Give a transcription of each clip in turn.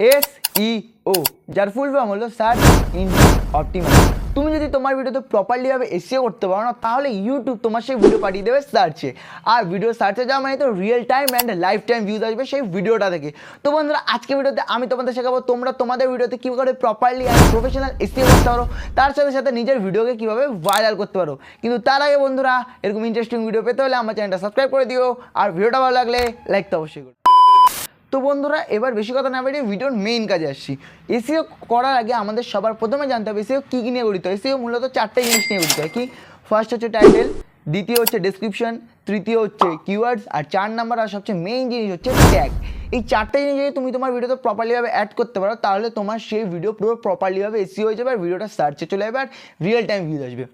S E O যার full form হলো search engine optimise তুমি যদি তোমার ভিডিওতে প্রপারলিভাবে এসিও করতে পারো না, তাহলে ইউটিউব তোমার সেই ভিডিও পাঠিয়ে দেবে সার্চে আর ভিডিও সার্চে যাওয়া মানে তো real time and life time views আসবে সেই ভিডিওটা থেকে তো বন্ধুরা, আজকে ভিডিওতে আমি তোমাদের শেখাবো তোমরা তোমাদের ভিডিওতে কী করে প্রপারলি অ্যান্ড প্রফেশনাল এসিও করতে পারো। তার সাথে সাথে নিজের ভিডিওকে কীভাবে ভাইরাল করতে পারো। কিন্তু তার আগে বন্ধুরা, এরকম ইন্টারেস্টিং ভিডিও পেতে হলে আমার চ্যানেলটা সাবস্ক্রাইব করে দিও। আর ভিডিওটা ভালো লাগলে লাইক তো অবশ্যই করো। তো বন্ধুরা, এবার বেশি কথা না বেরিয়ে ভিডিওর মেইন কাজে আসছি। এসিও করার আগে আমাদের সবার প্রথমে জানতে হবে এসিও কী কী নিয়ে গঠিত? এসিও মূলত চারটে জিনিস নিয়ে গঠিত। কি ফার্স্ট হচ্ছে টাইটেল দ্বিতীয় হচ্ছে ডেসক্রিপশন তৃতীয় হচ্ছে কিওয়ার্ডস আর চার নাম্বার আর সবচেয়ে মেইন জিনিস হচ্ছে ট্যাগ এই চারটে জিনিস যদি তুমি তোমার ভিডিওতে প্রপারলিভাবে অ্যাড করতে পারো, তাহলে তোমার সেই ভিডিও পুরো প্রপারলিভাবে এসিও হয়ে যাবে আর ভিডিওটা সার্চে চলে যাবে আর রিয়েল টাইম ভিউজ আসবে।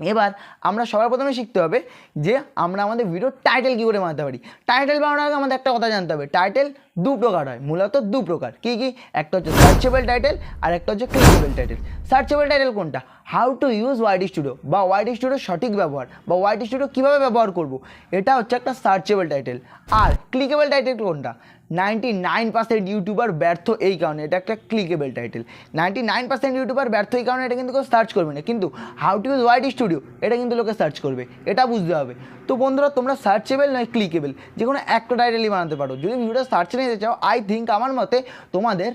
এবার আমরা সবার প্রথমে শিখতে হবে যে আমরা আমাদের ভিডিও টাইটেল কী করে বানাতে পারি। টাইটেল বানানোর আগে আমাদের একটা কথা জানতে হবে। টাইটেল দু প্রকার হয়, মূলত দু প্রকার। কী কী? একটা হচ্ছে সার্চেবল টাইটেল আর একটা হচ্ছে ক্লিকেবল টাইটেল সার্চেবল টাইটেল কোনটা? How to use YT studio বা ওয়াইডি স্টুডিও সঠিক ব্যবহার বা ওয়াইডি স্টুডিও কীভাবে ব্যবহার করব? এটা হচ্ছে একটা সার্চেবল টাইটেল আর ক্লিকেবল টাইটেল কোনটা? নাইনটি নাইন পার্সেন্ট ইউটিউবার ব্যর্থ এই কারণে, এটা একটা clickable title ninety nine percent YouTuber ব্যর্থ এই কারণে এটা কিন্তু কেউ সার্চ করবে না। কিন্তু how to use YT studio এটা কিন্তু লোকে সার্চ করবে, এটা বুঝতে হবে। তো বন্ধুরা, তোমরা সার্চেবল নয় ক্লিকেবল যে কোনো একটা টাইটেলই বানাতে পারো। যদি ভিডিওটা সার্চে নিতে চাও আই থিঙ্ক আমার মতে তোমাদের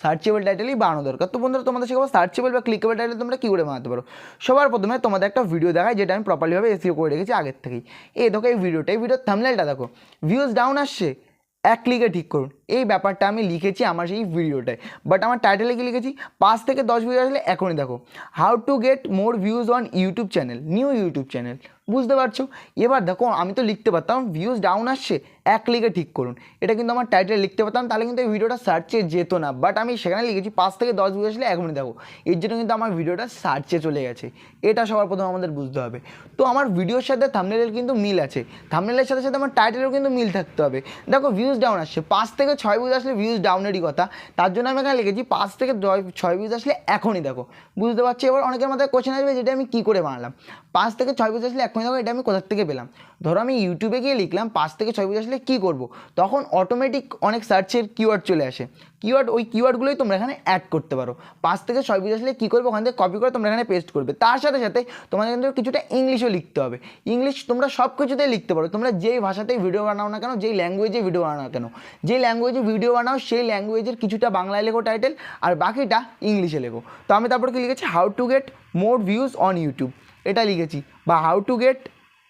সার্চেবল টাইটেলই বানানো দরকার। তো বন্ধুরা, তোমাদের শেখাবো সার্চেবল বা ক্লিকেবল টাইটেল তোমরা কী করে বানাতে পারো? সবার প্রথমে তোমাদের একটা ভিডিও দেখায় যেটা আমি প্রপারলিভাবে এসিও করে রেখেছি আগের থেকেই। এই দেখো এই ভিডিওটা এই ভিডিওর থামনেলটা দেখো। ভিউজ ডাউন আসছে। এক ক্লিকে ঠিক করুন। এই ব্যাপারটা আমি লিখেছি আমার সেই ভিডিওটায়। বাট আমার টাইটেলে কি লিখেছি? পাঁচ থেকে দশ ভিডিও আসলে এখনই দেখো। How to get more views on YouTube channel new YouTube channel বুঝতে পারছ? এবার দেখো, আমি তো লিখতে পারতাম ভিউজ ডাউন আসছে এক ক্লিকে ঠিক করুন। এটা কিন্তু আমার টাইটেলে লিখতে পারতাম, তাহলে কিন্তু এই ভিডিওটা সার্চে যেত না। বাট আমি সেখানে লিখেছি, পাঁচ থেকে দশ ভিডিও আসলে এখনই দেখো। এর জন্য কিন্তু আমার ভিডিওটা সার্চে চলে গেছে। এটা সবার প্রথম আমাদের বুঝতে হবে। তো আমার ভিডিওর সাথে থামনেলের কিন্তু মিল আছে। থামনেলের সাথে সাথে আমার টাইটেলেও কিন্তু মিল থাকতে হবে। দেখো ভিউজ ডাউন আসছে। পাঁচ থেকে ছয় ভিউজ আসলে ভিউজ ডাউনেরই কথা। তার জন্য আমি এখানে লিখেছি, পাঁচ থেকে ছয় ভিউজ আসলে এখনই দেখো। বুঝতে পারছি? এবার অনেকের মাথায় কোশ্চেন আসবে যেটা আমি কী করে বানালাম? পাঁচ থেকে ছয় ভিউজ আসলে এখনই দেখো, এটা আমি কোথার থেকে পেলাম? ধরো আমি ইউটিউবে গিয়ে লিখলাম, পাঁচ থেকে ছয় ভিউজ আসলে কী করব? তখন অটোমেটিক অনেক সার্চের কিওয়ার্ড চলে আসে। কিওয়ার্ড ওই কিওয়ার্ডগুলোই তোমরা এখানে অ্যাড করতে পারো। পাঁচ থেকে ছয় ভিউজ আসলে কী করবে? ওখান থেকে কপি করে তোমরা এখানে পেস্ট করবে। তার সাথে সাথে তোমাদের কিন্তু কিছুটা ইংলিশও লিখতে হবে। ইংলিশ তোমরা সব কিছুতেই লিখতে পারো। তোমরা যেই ভাষাতেই ভিডিও বানাও না কেন, যেই ল্যাঙ্গুয়েজে ভিডিও বানাও না কেন, যেই ল্যাঙ্গুয়েজে ভিডিও বানাও, সেই ল্যাঙ্গুয়েজের কিছুটা বাংলায় লেখো টাইটেল আর বাকিটা ইংলিশে লেখো। তো আমি তারপর কি লিখেছি? How to get more views on YouTube এটা লিখেছি। বা how to get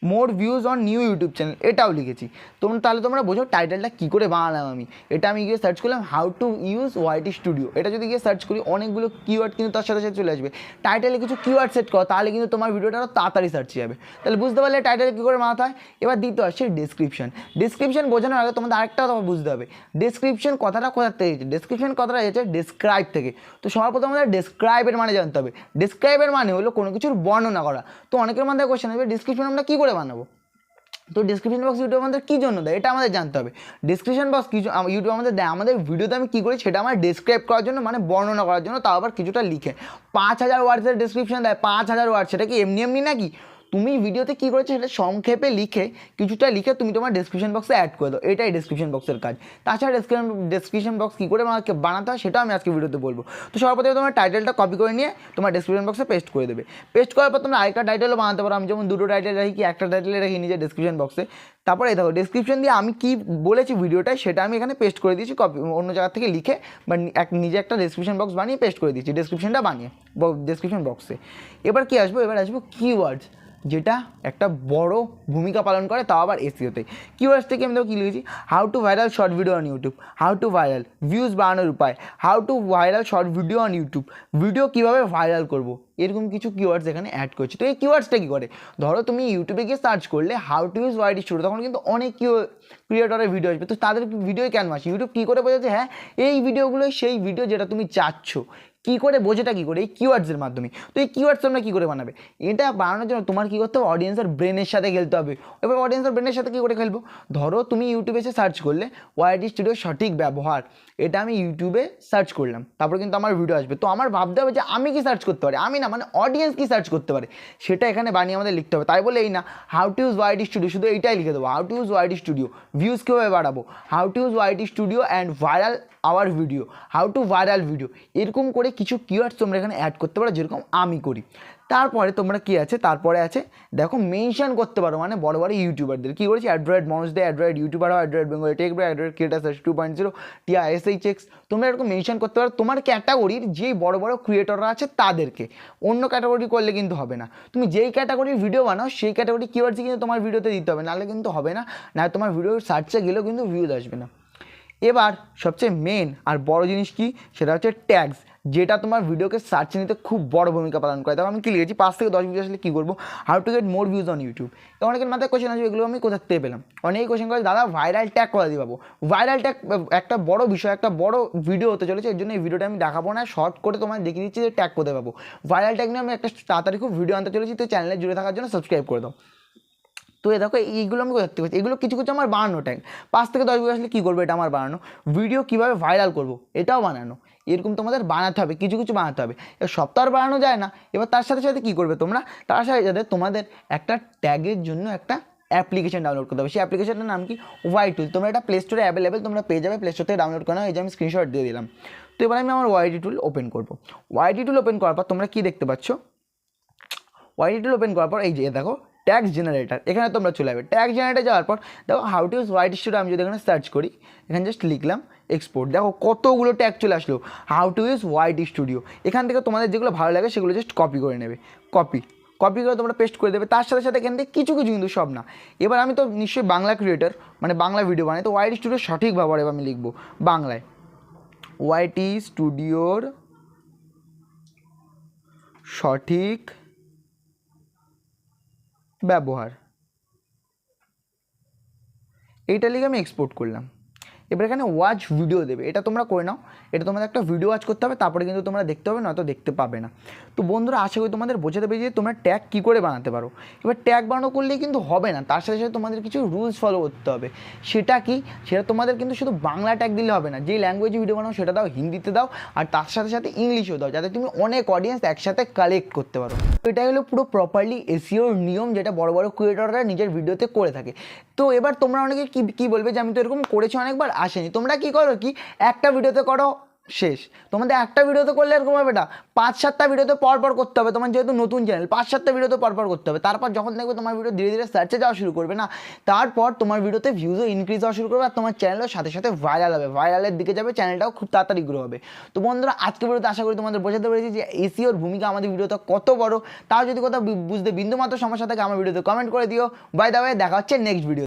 more views on new YouTube channel এটাও লিখেছি। তোমরা তাহলে তোমরা বোঝো টাইটেলটা কী করে বানালাম আমি। এটা আমি গিয়ে সার্চ করলাম how to use YT studio এটা যদি গিয়ে সার্চ করি, অনেকগুলো কিওয়ার্ড কিন্তু তার সাথে সাথে চলে আসবে। টাইটেলে কিছু কিওয়ার্ড সেট করো, তাহলে কিন্তু তোমার ভিডিওটা আরও তাড়াতাড়ি সার্চ যাবে। তাহলে বুঝতে পারলে টাইটেল কী করে হয়? এবার দ্বিতীয় আসছে ডিসক্রিপশন ডিসক্রিপশন বোঝানোর আগে তোমাদের আরেকটা কথা বুঝতে হবে। ডিসক্রিপশন কথাটা কোথা থেকে এসেছে? ডিসক্রিপশন কথাটা এসেছে ডেসক্রাইব থেকে। তো সবার প্রথমে আমাদের ডেসক্রাইবের মানে জানতে হবে। ডেসক্রাইবের মানে হলো কোনো কিছুর বর্ণনা করা। তো অনেকের মধ্যে কোয়েশ্চেন আসবে ডিসক্রিপশন আমরা কী বানাবো। তো ডিসক্রিপশন বক্স ইউটিউব আমাদের কী জন্য দেয়? এটা আমাদের জানতে হবে। ডিসক্রিপশন বক্স কিছু ইউটিউব আমাদের দেয়। আমাদের ভিডিওতে আমি কী করি, সেটা আমার ডিসক্রাইব করার জন্য মানে বর্ণনা করার জন্য, তাও আবার কিছুটা লিখে। পাঁচ হাজার ওয়ার্ডসের ডিসক্রিপশন দেয়। পাঁচ হাজার ওয়ার্ড সেটা কি এমনি এমনি নাকি? তুমি ভিডিওতে কী করেছ সেটা সংক্ষেপে লিখে, কিছুটা লিখে তুমি তোমার ডিসক্রিপশন বক্সে অ্যাড করে দাও। এটাই ডিসক্রিপশন বক্সের কাজ। তাছাড়া ডিসক্রিপশন ডিসক্রিপশন বক্স কী করে আমাকে বানাতে হয় সেটাও আমি আজকে ভিডিওতে বলব। তো সবার প্রথমে তোমার টাইটেলটা কপি করে নিয়ে তোমার ডিসক্রিপশন বক্সে পেস্ট করে দেবে। পেস্ট করার পর তোমরা আরেকটা টাইটেলও বানাতে পারো। আমি যেমন দুটো টাইটেল রাখি কি, একটা টাইটেলে রাখি নিজের ডিসক্রিপশন বক্সে তারপরে দেখো ডিসক্রিপশন দিয়ে আমি কী বলেছি ভিডিওটায় সেটা আমি এখানে পেস্ট করে দিয়েছি কপি অন্য জায়গা থেকে লিখে বা এক, নিজে একটা ডিসক্রিপশন বক্স বানিয়ে পেস্ট করে দিয়েছি। ডিসক্রিপশনটা বানিয়ে ডিসক্রিপশন বক্সে এবার কি আসব? এবার আসব কিওয়ার্ডস যেটা একটা বড় ভূমিকা পালন করে, তাও আবার এসিওতে কিওয়ার্ডস থেকে আমি দেখো কী লিখেছি? How to viral short video on YouTube how to viral views বাড়ানোর উপায় how to viral short video on YouTube video কীভাবে ভাইরাল করব, এরকম কিছু কিওয়ার্ডস এখানে অ্যাড করছি। তো এই কিওয়ার্ডসটা কী করে? ধরো তুমি ইউটিউবে গিয়ে সার্চ করলে how to use YT studio তখন কিন্তু অনেক কিউ ক্রিয়েটরের ভিডিও আসবে। তো তাদের ভিডিও কেন আসে ইউটিউব কী করে বোঝাচ্ছে? হ্যাঁ এই ভিডিওগুলোই সেই ভিডিও যেটা তুমি চাচ্ছ। কী করে বোঝেটা কী করে? এই কিওয়ার্ডসের মাধ্যমে। তো এই কিওয়ার্ডস তোমরা কী করে বানাবে? এটা বানানোর জন্য তোমার কী করতে হবে? অডিয়েন্সের ব্রেনের সাথে খেলতে হবে। এবার অডিয়েন্সের ব্রেনের সাথে কী করে খেলব? ধরো তুমি ইউটিউবে এসে সার্চ করলে ওয়াইডি স্টুডিও সঠিক ব্যবহার। এটা আমি ইউটিউবে সার্চ করলাম। তারপর কিন্তু আমার ভিডিও আসবে। তো আমার ভাবতে হবে যে আমি কি সার্চ করতে পারি? আমি না মানে অডিয়েন্স কি সার্চ করতে পারে? সেটা এখানে বানিয়ে আমাদের লিখতে হবে। তাই বলে এই না how to use YT studio শুধু এইটাই লিখে দেবো। How to use YT studio views কীভাবে বাড়াবো? How to use YT studio and viral our video how to viral video এরকম করে কিছু কিওয়ার্ডস তোমরা এখানে অ্যাড করতে পারো, যেরকম আমি করি। তারপরে তোমরা কি আছে? তারপরে আছে, দেখো মেনশন করতে পারো মানে বড় বড় ইউটিউবারদের কী করেছি? অ্যাড্রয়েড মানুষদের অ্যাড্রয়েড ইউটিউবার হয় android Bengal tech bra android creator search two point zero টিয়া এস এইচ এক্স তোমরা এরকম মেনশন করতে পারো, তোমার ক্যাটাগরির যেই বড় বড় ক্রিয়েটররা আছে তাদেরকে। অন্য ক্যাটাগরি করলে কিন্তু হবে না। তুমি যেই ক্যাটাগরির ভিডিও বানাও, সেই ক্যাটাগরি কিওয়ার্ডসই কিন্তু তোমার ভিডিওতে দিতে হবে, নাহলে কিন্তু হবে না। না, তোমার ভিডিও সার্চে গেলেও কিন্তু ভিউজ আসবে না। এবার সবচেয়ে মেন আর বড় জিনিস কি? সেটা হচ্ছে ট্যাগস যেটা তোমার ভিডিওকে সার্চ নিতে খুব বড় ভূমিকা পালন করে। দেখো আমি কি লিখেছি? পাঁচ থেকে দশ ভিডিও আসলে কী করব? How to get more views on YouTube তো অনেকের মাথায় কোয়েশ্চেন আছে এগুলো আমি কোথা থেকে পেলাম? অনেকেই কোয়েশ্চেন করে, দাদা ভাইরাল ট্যাগ করে দিয়ে পাবো? ভাইরাল ট্যাগ একটা বড় বিষয়, একটা বড় ভিডিও হতে চলেছে, এর জন্য এই ভিডিওটা আমি দেখাবো না শর্ট করে তোমায় দেখিয়ে দিচ্ছি যে ট্যাগ কোথায় পাবো। ভাইরাল ট্যাগ নিয়ে আমি একটা তাড়াতাড়ি খুব ভিডিও আনতে চলেছি, তো চ্যানেলে জুড়ে থাকার জন্য সাবস্ক্রাইব করে দাও। তো এ দেখো, এইগুলো আমি দেখতে পাচ্ছি এগুলো কিছু কিছু আমার বানানো ট্যাগ পাঁচ থেকে দশ ভিডিও আসলে কী করব এটা আমার বানানো? ভিডিও কীভাবে ভাইরাল করব, এটাও বানানো। এরকম তোমাদের বানাতে হবে, কিছু কিছু বানাতে হবে। এবার সপ্তাহ বানানো যায় না। এবার তার সাথে সাথে কী করবে তোমরা? তার সাথে সাথে তোমাদের একটা ট্যাগের জন্য একটা অ্যাপ্লিকেশন ডাউনলোড করতে হবে। সেই অ্যাপ্লিকেশনটার নাম কি? ওয়াই টুল তোমরা এটা প্লে স্টোরে অ্যাভেলেবেল তোমরা পেয়ে যাবে প্লে স্টোর থেকে ডাউনলোড করে এই যে আমি স্ক্রিনশট দিয়ে দিলাম। তো এবার আমি আমার ওয়াইডি টুল ওপেন করব। ওয়াইডি টুল ওপেন করার পর তোমরা কী দেখতে পাচ্ছ? ওয়াইডি টুল ওপেন করার পর এই যে দেখো ট্যাক্স জেনারেটার, এখানে তোমরা চলে যাবে। ট্যাক্স জেনারেটার যাওয়ার পর, দেখো how to use YT studio আমি যদি এখানে সার্চ করি, এখানে জাস্ট লিখলাম এক্সপোর্ট দেখো কতগুলো ট্যাগ চলে আসলো। How to use YT studio এখান থেকে তোমাদের যেগুলো ভালো লাগে সেগুলো জাস্ট কপি করে নেবে। কপি কপি করে তোমরা পেস্ট করে দেবে। তার সাথে সাথে এখান থেকে কিছু কিছু কিন্তু সব না। এবার আমি তো নিশ্চয়ই বাংলা ক্রিয়েটার মানে বাংলা ভিডিও বানাই, তো হোয়াইট স্টুডিও সঠিক ব্যবহার আমি লিখব বাংলায়। ওয়াইটি স্টুডিওর সঠিক ব্যবহার। এইটা লিখে আমি এক্সপোর্ট করলাম। এবার এখানে ওয়াচ ভিডিও দেবে। এটা তোমরা করে নাও। এটা তোমাদের একটা ভিডিও ওয়াচ করতে হবে, তারপরে কিন্তু তোমরা দেখতে পাবে, নয়তো দেখতে পাবে না। তো বন্ধুরা, আশা করি তোমাদের বোঝাতে পেরেছি যে তোমরা ট্যাগ কী করে বানাতে পারো। এবার ট্যাগ বানানো করলে কিন্তু হবে না, তার সাথে সাথে তোমাদের কিছু রুলস ফলো করতে হবে। সেটা কি? সেটা তোমাদের কিন্তু শুধু বাংলা ট্যাগ দিলে হবে না। যে ল্যাঙ্গুয়েজে ভিডিও বানাও, সেটা দাও, হিন্দিতে দাও, আর তার সাথে সাথে ইংলিশেও দাও, যাতে তুমি অনেক অডিয়েন্স একসাথে কালেক্ট করতে পারো। এটা হলো পুরো প্রপারলি এসিওর নিয়ম, যেটা বড় বড় ক্রিয়েটররা নিজের ভিডিওতে করে থাকে। তো এবার তোমরা অনেকে কি, কী বলবে যে আমি তো এরকম করেছি অনেকবার আসেনি। তোমরা কি করো কি? একটা ভিডিওতে করো, শেষ। তোমাদের একটা ভিডিওতে করলে এরকম হবে না। পাঁচ সাতটা ভিডিওতে পর পর করতে হবে। তোমার যেহেতু নতুন চ্যানেল পাঁচ সাতটা ভিডিওতে পর পর করতে হবে। তারপর যখন দেখবে তোমার ভিডিও ধীরে ধীরে সার্চে যাওয়া শুরু করবে না, তারপর তোমার ভিডিওতে ভিউজও ইনক্রিজ হওয়া শুরু করবে আর তোমার চ্যানেলও সাথে সাথে ভাইরাল হবে। ভাইরালের দিকে যাবে চ্যানেলটাও খুব তাড়াতাড়ি গ্রো হবে। তো বন্ধুরা আজকে ভিডিওতে আশা করি তোমাদের বোঝাতে পেরেছি যে এসিওর ভূমিকা আমাদের ভিডিওতে কত বড়। তাও যদি কোথাও বুঝতে বিন্দুমাত্র সমস্যা থাকে, আমার ভিডিওতে কমেন্ট করে দিও। বাই দা ওয়ে দেখা হচ্ছে নেক্সট ভিডিও